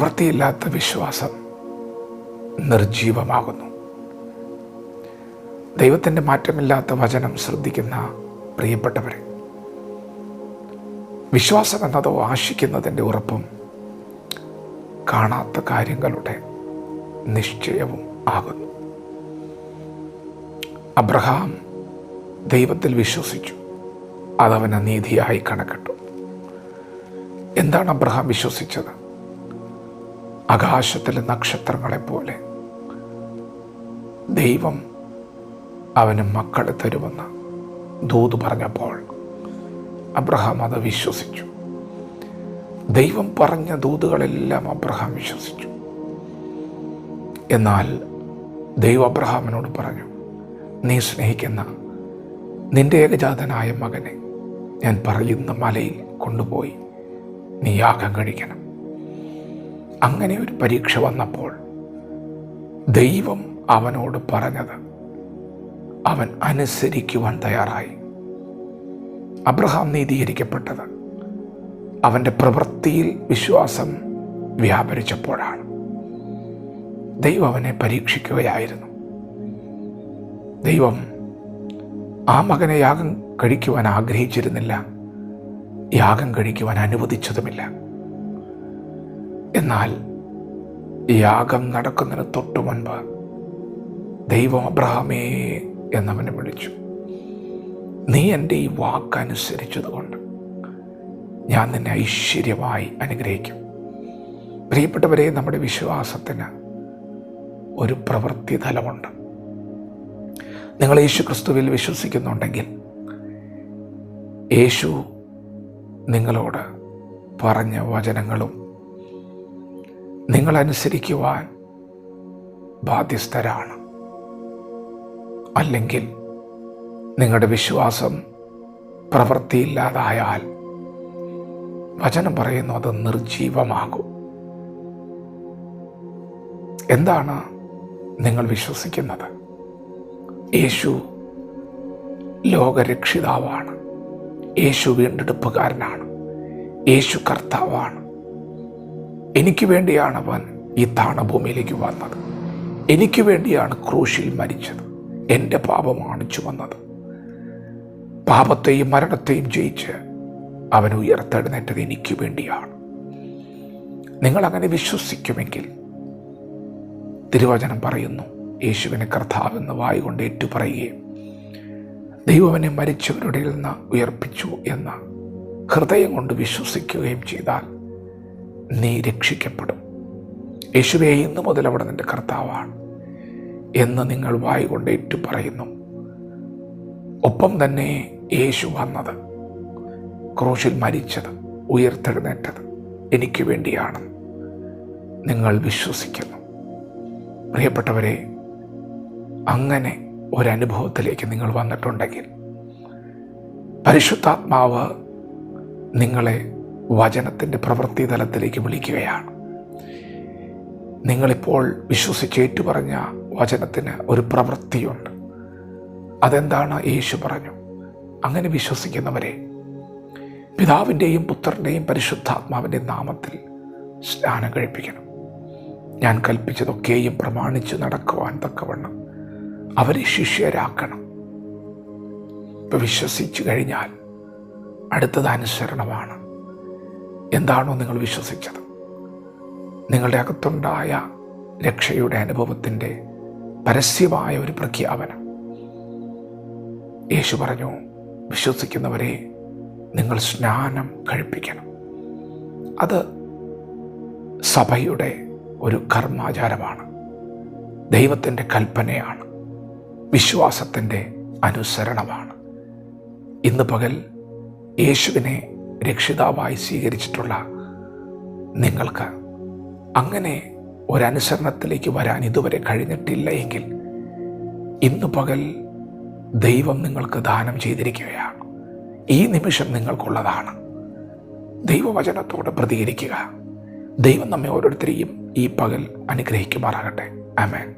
പ്രവൃത്തിയില്ലാത്ത വിശ്വാസം നിർജീവമാകുന്നു ദൈവത്തിന്റെ മാറ്റമില്ലാത്ത വചനം ശ്രദ്ധിക്കുന്ന പ്രിയപ്പെട്ടവരെ വിശ്വാസം എന്നതോ ആശിക്കുന്നതിന്റെ ഉറപ്പും കാണാത്ത കാര്യങ്ങളുടെ നിശ്ചയവും ആകുന്നു. അബ്രഹാം ദൈവത്തിൽ വിശ്വസിച്ചു അതവന് നീതിയായി കണക്കിട്ടു. എന്താണ് അബ്രഹാം വിശ്വസിച്ചത്? ആകാശത്തിലെ നക്ഷത്രങ്ങളെപ്പോലെ ദൈവം അവന് മക്കളെ തരുമെന്ന് ദൂത് പറഞ്ഞപ്പോൾ അബ്രഹാം അത് വിശ്വസിച്ചു. ദൈവം പറഞ്ഞ ദൂതുകളെല്ലാം അബ്രഹാം വിശ്വസിച്ചു. എന്നാൽ ദൈവം അബ്രഹാമിനോട് പറഞ്ഞു നീ സ്നേഹിക്കുന്ന നിന്റെ ഏകജാതനായ മകനെ ഞാൻ പറയുന്ന മലയിൽ കൊണ്ടുപോയി നീ യാഗം കഴിക്കണം. അങ്ങനെ ഒരു പരീക്ഷ വന്നപ്പോൾ ദൈവം അവനോട് പറഞ്ഞത് അവൻ അനുസരിക്കുവാൻ തയ്യാറായി. അബ്രഹാം നീതീകരിക്കപ്പെട്ടത് അവന്റെ പ്രവൃത്തിയിൽ വിശ്വാസം വ്യാപരിച്ചപ്പോഴാണ്. ദൈവം അവനെ പരീക്ഷിക്കുകയായിരുന്നു. ദൈവം ആ മകനെ യാഗം കഴിക്കുവാൻ ആഗ്രഹിച്ചിരുന്നില്ല യാഗം കഴിക്കുവാൻ അനുവദിച്ചതുമില്ല. എന്നാൽ യാഗം നടക്കുന്നതിന് തൊട്ടു മുൻപ് ദൈവം അബ്രഹാമേ എന്നവനെ വിളിച്ചു. നീ എന്റെ ഈ വാക്കനുസരിച്ചതുകൊണ്ട് ഞാൻ നിന്നെ ഐശ്വര്യമായി അനുഗ്രഹിക്കും. പ്രിയപ്പെട്ടവരെ നമ്മുടെ വിശ്വാസത്തിന് ഒരു പ്രവൃത്തി തലമുണ്ട് നിങ്ങൾ യേശു ക്രിസ്തുവിൽ വിശ്വസിക്കുന്നുണ്ടെങ്കിൽ യേശു നിങ്ങളോട് പറഞ്ഞ വചനങ്ങളും നിങ്ങളനുസരിക്കുവാൻ ബാധ്യസ്ഥരാണ്. അല്ലെങ്കിൽ നിങ്ങളുടെ വിശ്വാസം പ്രവൃത്തിയില്ലാതായാൽ വചനം പറയുന്നു അത് നിർജീവമാകും. എന്താണ് നിങ്ങൾ വിശ്വസിക്കുന്നത്? യേശു ലോകരക്ഷിതാവാണ്. യേശു വീണ്ടെടുപ്പുകാരനാണ്. യേശു കർത്താവാണ്. എനിക്ക് വേണ്ടിയാണ് അവൻ ഈ താണഭൂമിയിലേക്ക് വന്നത്. എനിക്ക് വേണ്ടിയാണ് ക്രൂശിൽ മരിച്ചത്. എന്റെ പാപമാണ് ചുമന്നത് പാപത്തെയും മരണത്തെയും ജയിച്ച് അവൻ ഉയർത്തെഴുന്നേറ്റത് എനിക്ക് വേണ്ടിയാണ്. നിങ്ങൾ അങ്ങനെ വിശ്വസിക്കുമെങ്കിൽ തിരുവചനം പറയുന്നു യേശുവിനെ കർത്താവെന്ന് വായുകൊണ്ട് ഏറ്റുപറയുകയും ദൈവവനെ മരിച്ചവരുടെ നിന്ന് ഉയർപ്പിച്ചു എന്ന് ഹൃദയം കൊണ്ട് വിശ്വസിക്കുകയും ചെയ്താൽ നീ രക്ഷിക്കപ്പെടും. യേശുവെ ഇന്ന് മുതൽ അവിടെ നിന്റെ കർത്താവാണ് എന്ന് നിങ്ങൾ വായി കൊണ്ട് ഏറ്റു പറയുന്നു ഒപ്പം തന്നെ യേശു വന്നത് ക്രൂശിൽ മരിച്ചത് ഉയർത്തെഴുന്നേറ്റത് എനിക്ക് വേണ്ടിയാണ്. നിങ്ങൾ വിശ്വസിക്കുന്നു. പ്രിയപ്പെട്ടവരെ അങ്ങനെ ഒരനുഭവത്തിലേക്ക് നിങ്ങൾ വന്നിട്ടുണ്ടെങ്കിൽ പരിശുദ്ധാത്മാവ് നിങ്ങളെ വചനത്തിന്റെ പ്രവൃത്തി തലത്തിലേക്ക് വിളിക്കുകയാണ്. നിങ്ങളിപ്പോൾ വിശ്വസിച്ച് ഏറ്റുപറഞ്ഞ വചനത്തിന് ഒരു പ്രവൃത്തിയുണ്ട്. അതെന്താണ് യേശു പറഞ്ഞു? അങ്ങനെ വിശ്വസിക്കുന്നവരെ പിതാവിന്റെയും പുത്രന്റെയും പരിശുദ്ധാത്മാവിന്റെ നാമത്തിൽ സ്നാനം കഴിപ്പിക്കണം. ഞാൻ കൽപ്പിച്ചതൊക്കെയും പ്രമാണിച്ച് നടക്കുവാൻ തക്കവണ്ണം അവരെ ശിഷ്യരാക്കണം. ഇപ്പം വിശ്വസിച്ചു കഴിഞ്ഞാൽ അടുത്തത് അനുസരണമാണ്. എന്താണോ നിങ്ങൾ വിശ്വസിച്ചത്? നിങ്ങളുടെ അകത്തുണ്ടായ രക്ഷയുടെ അനുഭവത്തിന്റെ പരസ്യമായ ഒരു പ്രഖ്യാപനം. യേശു പറഞ്ഞു വിശ്വസിക്കുന്നവരെ നിങ്ങൾ സ്നാനം കഴിപ്പിക്കണം. അത് സഭയുടെ ഒരു കർമാചാരമാണ്. ദൈവത്തിന്റെ കൽപ്പനയാണ്. വിശ്വാസത്തിന്റെ അനുസരണമാണ്. ഇന്ന് പകൽ യേശുവിനെ രക്ഷിതാവായി സ്വീകരിച്ചിട്ടുള്ള നിങ്ങൾക്ക് അങ്ങനെ ഒരനുസരണത്തിലേക്ക് വരാൻ ഇതുവരെ കഴിഞ്ഞിട്ടില്ല എങ്കിൽ ഇന്ന് പകൽ ദൈവം നിങ്ങൾക്ക് ദാനം ചെയ്തിരിക്കുകയാണ്. ഈ നിമിഷം നിങ്ങൾക്കുള്ളതാണ്. ദൈവവചനത്തോട് പ്രതികരിക്കുക. ദൈവം നമ്മെ ഓരോരുത്തരെയും ഈ പകൽ അനുഗ്രഹിക്കുമാറാകട്ടെ. ആമേൻ.